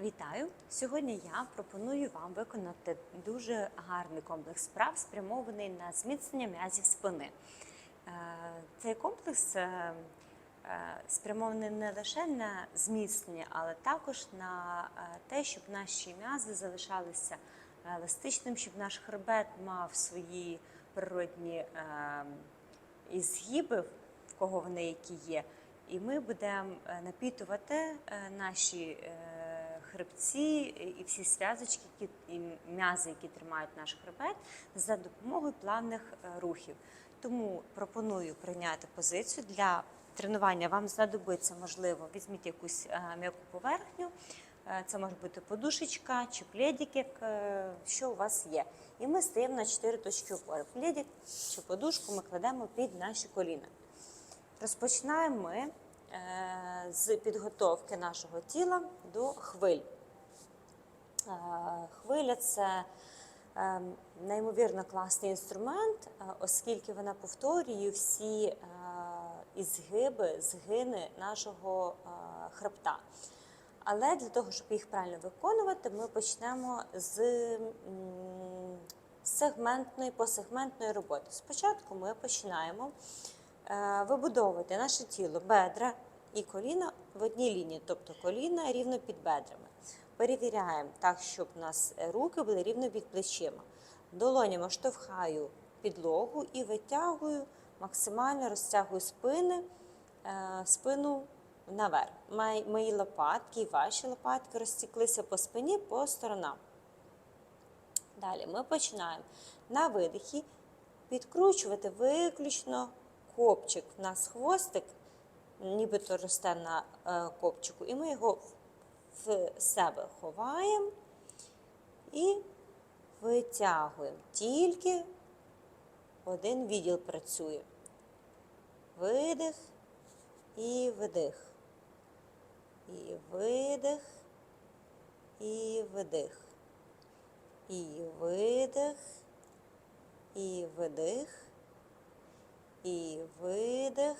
Вітаю! Сьогодні я пропоную вам виконати дуже гарний комплекс справ, спрямований на зміцнення м'язів спини. Е, Цей комплекс е, е, спрямований не лише на зміцнення, але також на те, щоб наші м'язи залишалися еластичним, щоб наш хребет мав свої природні згиби, в кого вони які є. І ми будемо напітувати наші хребці і всі зв'язочки, які м'язи, які тримають наш хребет, за допомогою плавних е, рухів. Тому пропоную прийняти позицію для тренування. Вам знадобиться, можливо, візьміть якусь е, м'яку поверхню. Е, Це може бути подушечка чи е, що у вас є. І ми стаємо на 4 точки опори. Пледик чи подушку ми кладемо під наші коліна. Розпочинаємо ми е, з підготовки нашого тіла до хвиль. Е, Хвиля це е, неймовірно класний інструмент, е, оскільки вона повторює всі е, ізгиби, згини нашого е, хребта. Але для того, щоб їх правильно виконувати, ми почнемо з сегментної посегментної роботи. Спочатку ми починаємо е, вибудовувати наше тіло, бедра і коліна в одній лінії, тобто коліна рівно під бедрами. Перевіряємо так, щоб у нас руки були рівно під плечима. Долонями штовхаю підлогу і витягую, максимально розтягую спини, е, спину наверх. Мої лопатки і ваші лопатки розтіклися по спині по сторонам. Далі ми починаємо на видихі підкручувати виключно копчик. У нас хвостик, нібито росте на е, копчику, і ми його в себе ховаємо і витягуємо. Тільки один відділ працює. Видих і видих. І видих, і видих. І видих, і видих, і видих,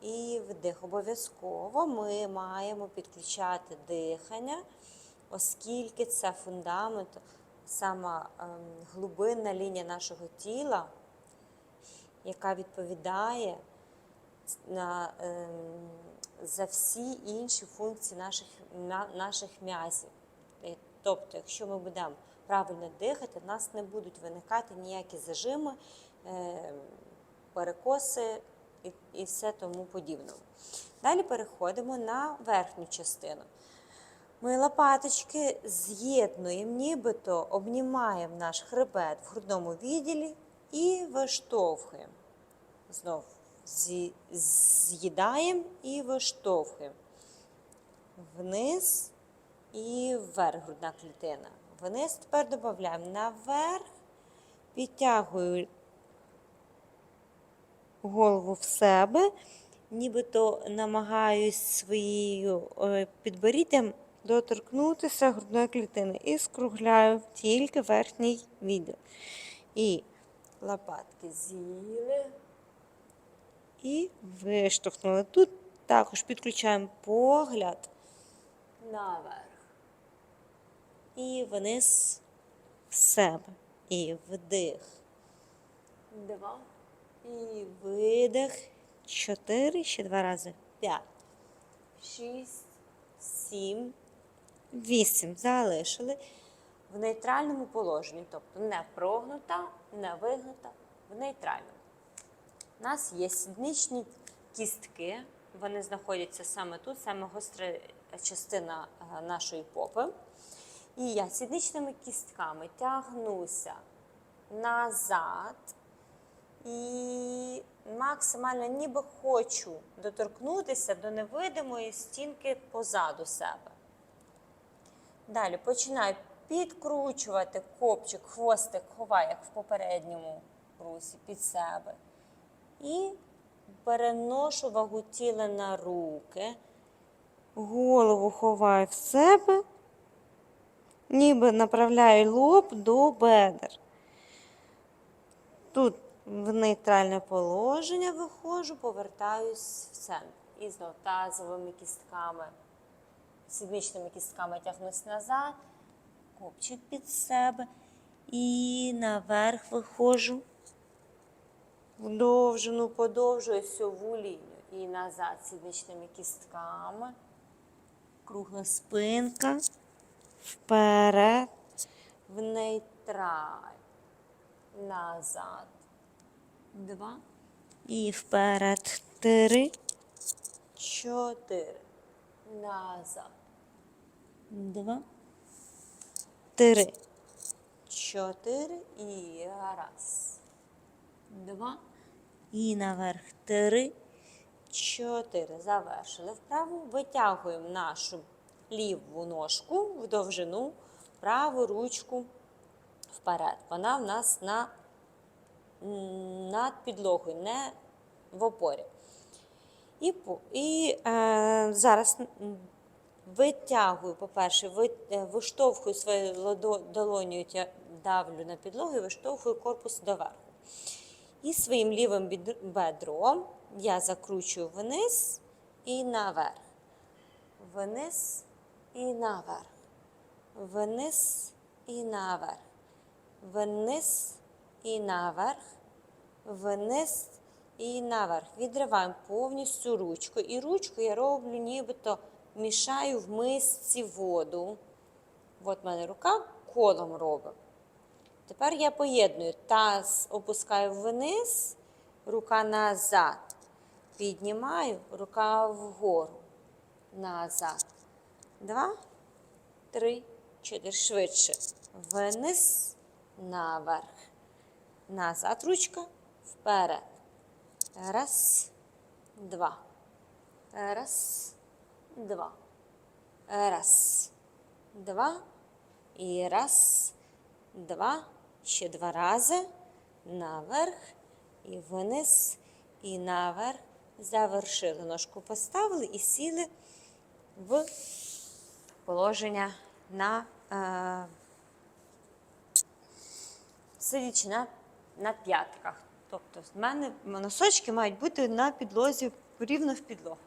і вдих. Обов'язково ми маємо підключати дихання, оскільки це фундамент, сама ем, глибинна лінія нашого тіла, яка відповідає на, ем, за всі інші функції наших, наших м'язів. Е, Тобто, якщо ми будемо правильно дихати, в нас не будуть виникати ніякі зажими, е, перекоси і, і все тому подібне. Далі переходимо на верхню частину. Ми лопаточки з'єднуємо, нібито обнімаємо наш хребет в грудному відділі і виштовхуємо. Знов зі- з'їдаємо і виштовхуємо. Вниз і вверх грудна клітина. Вниз тепер додаємо наверх, підтягую голову в себе, нібито намагаюсь своєю е, підборіддям доторкнутися грудної клітини і скругляю тільки верхній відділ. І лопатки з'їли і виштовхнули. Тут також підключаємо погляд наверх. І вниз в себе. І вдих. Два. І видих. Чотири. Ще два рази. П'ять. Шість. Сім. Вісім. Залишили в нейтральному положенні. Тобто не прогнута, не вигнута, в нейтральному. У нас є сідничні кістки. Вони знаходяться саме тут, саме гостра частина е, нашої попи. І я сідничними кістками тягнуся назад і максимально ніби хочу доторкнутися до невидимої стінки позаду себе. Далі починаю підкручувати копчик, хвостик, ховаю, як в попередньому русі, під себе. І переношу вагу тіла на руки, голову ховаю в себе, ніби направляю лоб до бедер. Тут в нейтральне положення виходжу, повертаюсь в центр. І знов тазовими кістками сідничними кістками тягнусь назад, копчик під себе. І наверх виходжу. В довжину подовжую сьову лінію. І назад сідничними кістками. Кругла спинка. Вперед. В нейтраль. Назад. Два. І вперед. Три. Чотири. Назад. Два. Три. Чотири. І раз. Два. І наверх. Три. Чотири. Завершили вправу. Витягуємо нашу ліву ножку в довжину, праву ручку вперед. Вона в нас на, над підлогою, не в опорі. І, і е, зараз витягую, по-перше, е, виштовхую свою долоню, тя- давлю на підлогу і виштовхую корпус доверху. І своїм лівим бедром я закручую вниз і наверх. Вниз і наверх. Вниз і наверх. Вниз і наверх. Вниз і наверх. Відриваємо повністю ручку. І ручку я роблю, нібито мішаю в мисці воду. От в мене рука колом робить. Тепер я поєдную. Таз опускаю вниз, рука назад. Піднімаю, рука вгору. Назад. Два, три, чотири. Швидше. Вниз, наверх. Назад ручка. Вперед. Раз, два. Раз, два. Раз, два. І раз, два. Ще два рази. Наверх і вниз, і наверх. Завершили. Ножку поставили і сіли в положення на е, сидячи на, на п'ятках. Тобто в мене носочки мають бути на підлозі рівно в підлогу.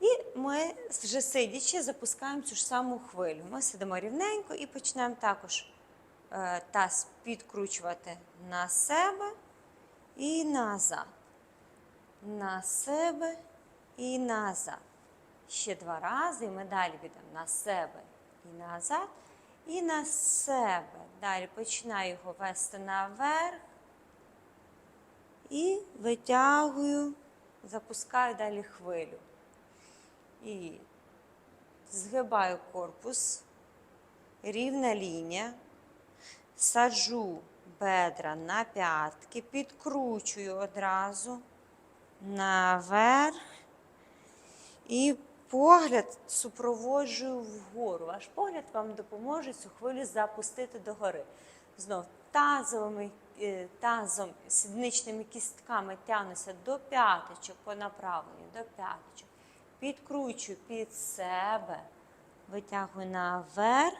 І ми вже сидячи запускаємо цю ж саму хвилю. Ми сидимо рівненько і починаємо також е, таз підкручувати на себе і назад. На себе і назад. Ще два рази, і ми далі підемо на себе і назад, і на себе. Далі починаю його вести наверх і витягую, запускаю далі хвилю. І згибаю корпус, рівна лінія, саджу бедра на п'ятки, підкручую одразу наверх. І погляд супроводжую вгору. Ваш погляд вам допоможе цю хвилю запустити догори. Знов тазовими, е, тазом, сідничними кістками тягнуся до п'яточок по направленню, до п'яточок. Підкручую під себе, витягую наверх,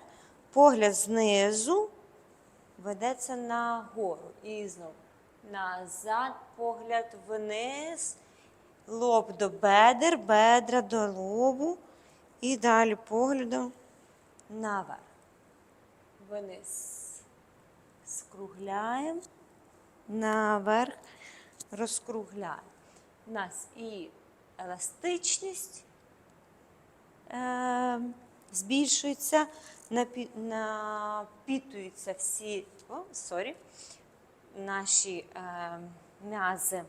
погляд знизу ведеться нагору. І знову назад, погляд вниз. Лоб до бедер, бедра до лобу. І далі поглядом наверх. Вниз. Скругляємо. Наверх. Розкругляємо. У нас і еластичність е, збільшується, напі, напітуються всі о, сорі, наші е, м'язи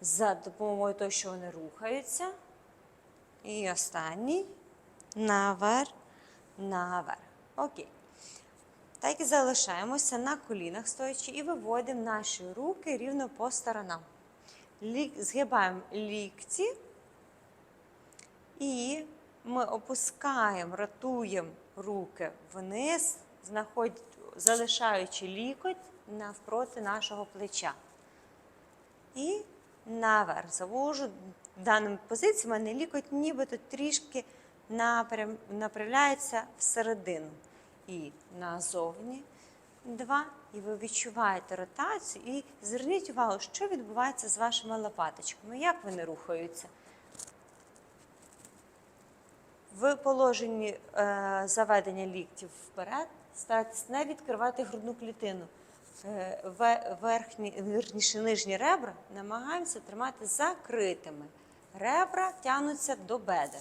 за допомогою того, що вони рухаються. І останній наверх, наверх. Окей. Так і залишаємося на колінах стоячи і виводимо наші руки рівно по сторонам. Згибаємо лікті і ми опускаємо, ротуємо руки вниз, залишаючи лікоть навпроти нашого плеча. І наверх завожу. В даній позиції мене лікоть нібито трішки напрям, направляється всередину. І назовні. Два. І ви відчуваєте ротацію. І зверніть увагу, що відбувається з вашими лопаточками, як вони рухаються. В положенні е, заведення ліктів вперед старайтесь не відкривати грудну клітину. Е, ве- верхні, вірніше, нижні ребра намагаємося тримати закритими. Ребра тягнуться до бедер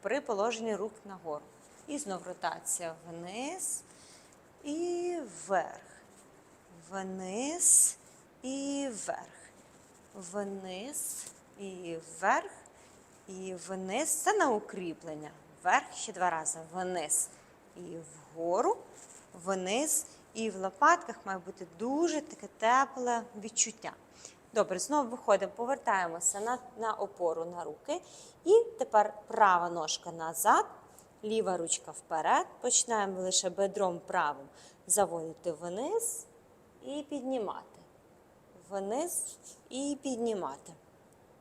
при положенні рук нагору. І знов ротація вниз і вверх. Вниз і вверх. Вниз і вверх. І вниз. Це на укріплення. Вверх ще два рази. Вниз і вгору. Вниз. І в лопатках має бути дуже таке тепле відчуття. Добре, знову виходимо, повертаємося на, на опору на руки. І тепер права ножка назад, ліва ручка вперед. Починаємо лише бедром правим заводити вниз і піднімати. Вниз і піднімати.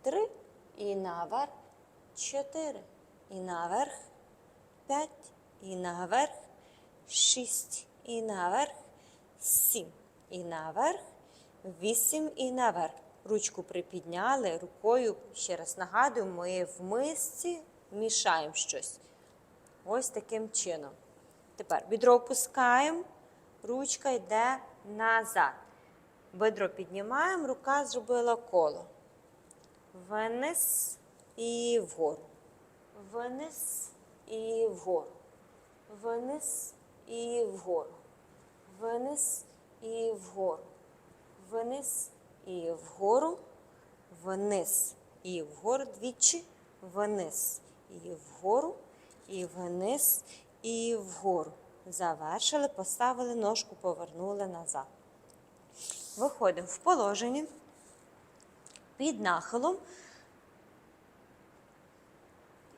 Три. І наверх. Чотири. І наверх. П'ять. І наверх. Шість. І наверх. Сім. І наверх. Вісім і наверх. Ручку припідняли рукою. Ще раз нагадую, ми в мисці мішаємо щось. Ось таким чином. Тепер бідро опускаємо, ручка йде назад. Бедро піднімаємо, рука зробила коло. Вниз і вгору. Вниз і вгору. Вниз і вгору. Вниз і вгору. Вниз і вгору. Вниз і вгору двічі. Вниз і вгору. І вниз і вгору. Завершили, поставили ножку, повернули назад. Виходимо в положення під нахилом.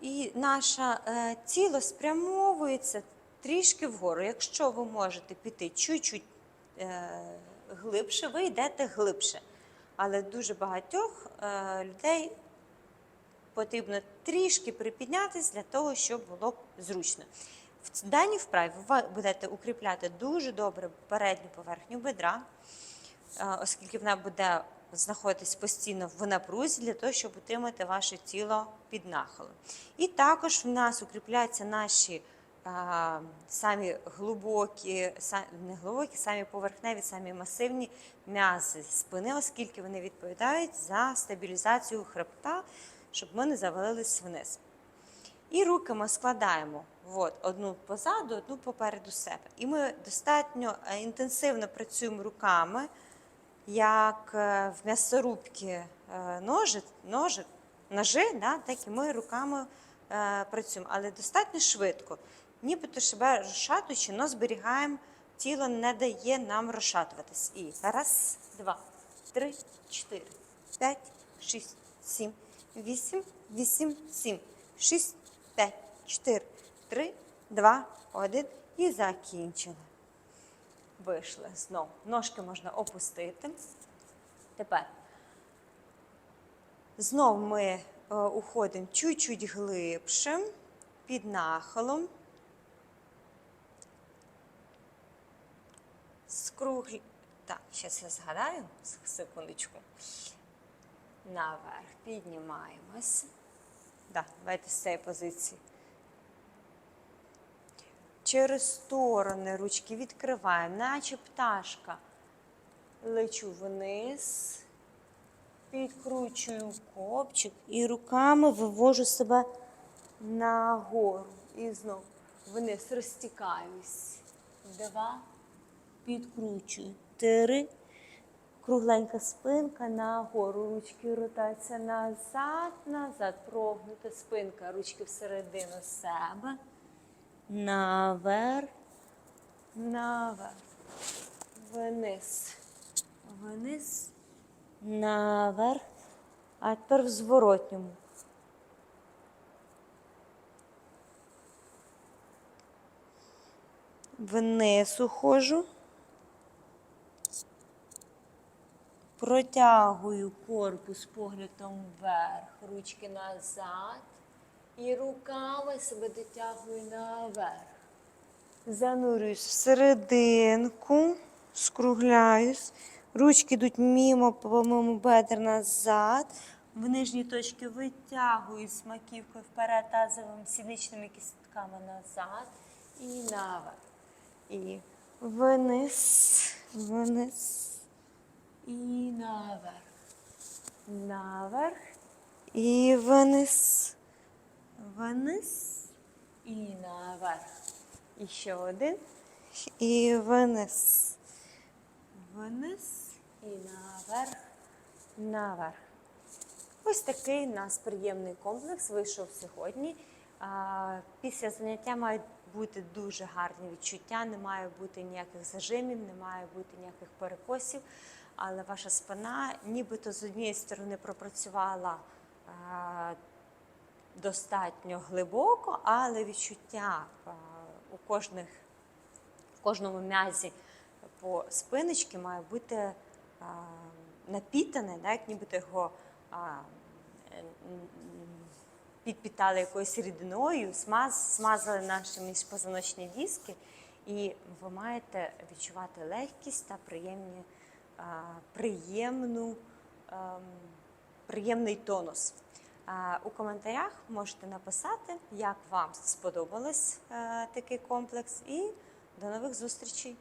І наше тіло спрямовується трішки вгору. Якщо ви можете піти чуть-чуть е, глибше, ви йдете глибше. Але дуже багатьох е, людей потрібно трішки припіднятися для того, щоб було зручно. В даній вправі ви будете укріпляти дуже добре передню поверхню бедра, е, оскільки вона буде знаходитись постійно в напрузі для того, щоб утримати ваше тіло під нахилом. І також в нас укріпляються наші самі глибокі, не глибокі, самі поверхневі, самі масивні м'язи спини, оскільки вони відповідають за стабілізацію хребта, щоб ми не завалились вниз. І руки ми складаємо от, одну позаду, одну попереду себе. І ми достатньо е, інтенсивно працюємо руками, як е, в м'ясорубці е, ножи, ножи, ножи, да, так і ми руками працюємо, але достатньо швидко. Нібито себе розшатуючи, але зберігаємо, тіло не дає нам розшатуватись. І раз, два, три, чотири, п'ять, шість, сім, вісім, вісім, сім, шість, п'ять, чотири, три, два, один. І закінчили. Вийшли знову. Ножки можна опустити. Тепер знову ми е, уходимо чуть-чуть глибше, під нахилом. Скруглі. Так, зараз я згадаю, секундочку. Наверх піднімаємося. Так, давайте з цієї позиції. Через сторони ручки відкриваємо, наче пташка. Лечу вниз, підкручую копчик і руками вивожу себе нагору. І знов вниз розтікаюсь. Два. Підкручую. Три. Кругленька спинка нагору. Ручки ротація назад, назад. Прогнута спинка. Ручки всередину себе. Наверх. Наверх. Вниз. Вниз. Наверх. А тепер в зворотньому. Вниз ухожу. Протягую корпус поглядом вверх, ручки назад. І руками себе дотягую наверх. Занурююсь всерединку, скругляюсь. Ручки йдуть мимо, по моєму бедер назад. в нижні точки витягують смаківкою вперед тазовими сідничними кістками назад і наверх. І вниз, вниз і наверх. Наверх і вниз. Вниз і наверх. І ще один. І вниз. Вниз і наверх. Наверх. Ось такий у нас приємний комплекс вийшов сьогодні. Після заняття мають бути дуже гарні відчуття, не має бути ніяких зажимів, не має бути ніяких перекосів, але ваша спина нібито з однієї сторони пропрацювала достатньо глибоко, але відчуття у кожних, в кожному м'язі по спиночці має бути напітане, да, як нібито його підпітали якоюсь рідиною, смаз, смазали наші міжпозвоночні диски, і ви маєте відчувати легкість та приємні, приємну, ем, приємний тонус. У коментарях можете написати, як вам сподобалось е, такий комплекс, і до нових зустрічей!